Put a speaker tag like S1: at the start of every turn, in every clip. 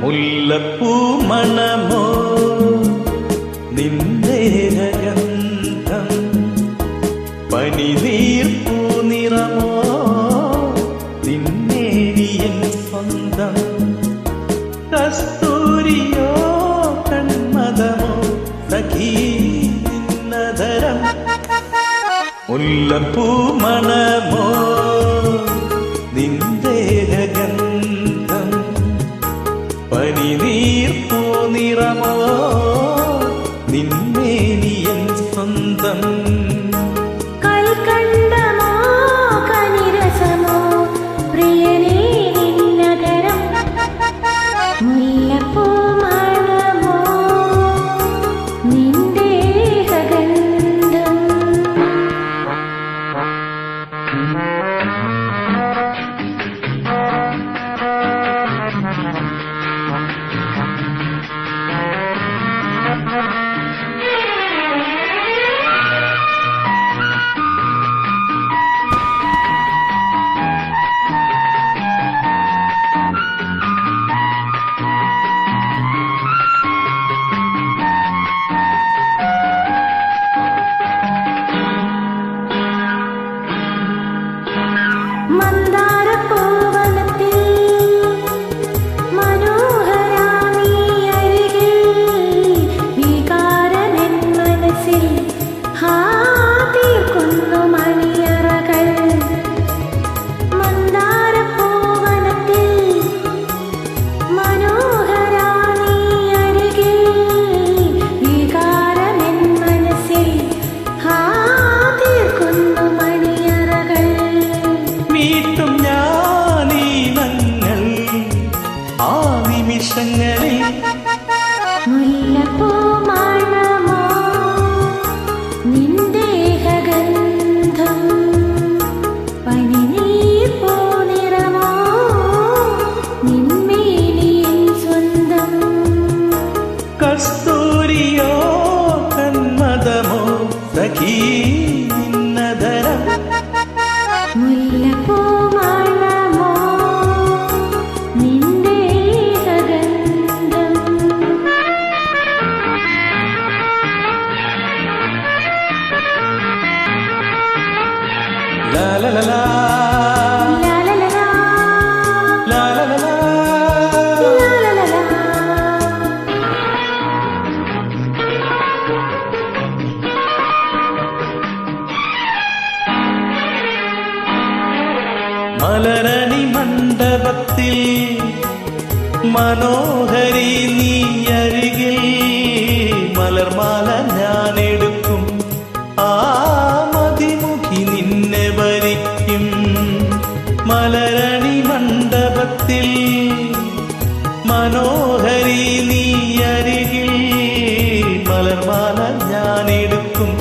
S1: മുല്ലപ്പൂ മണമോ? നിന്നേര നീർപ്പൂ നിറമോ നിന്നേരിയൻ സ്വന്തം കസ്തൂരിയോ കൺമതമോ? സഖീ നിന്നതരം മുല്ലപ്പൂ മണമോ നിന്ദേഹഗന്ധം പനിനീർപ്പൂ നിറമോ
S2: Mm-hmm.
S1: 深夜 മലരണി മണ്ഡപത്തിൽ മനോഹരി നീ അരികിൽ മലർമാ മലരണി മണ്ഡപത്തിൽ മനോഹരി നീ അരികിൽ മലർമാല ഞാനെടുക്കും.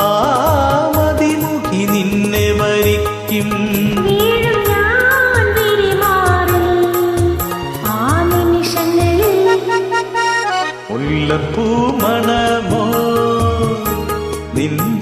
S1: ആ മതിമുഖി നിന്നെ വരിക്കും. മുല്ലപ്പൂ മണമോ? നിന്നെ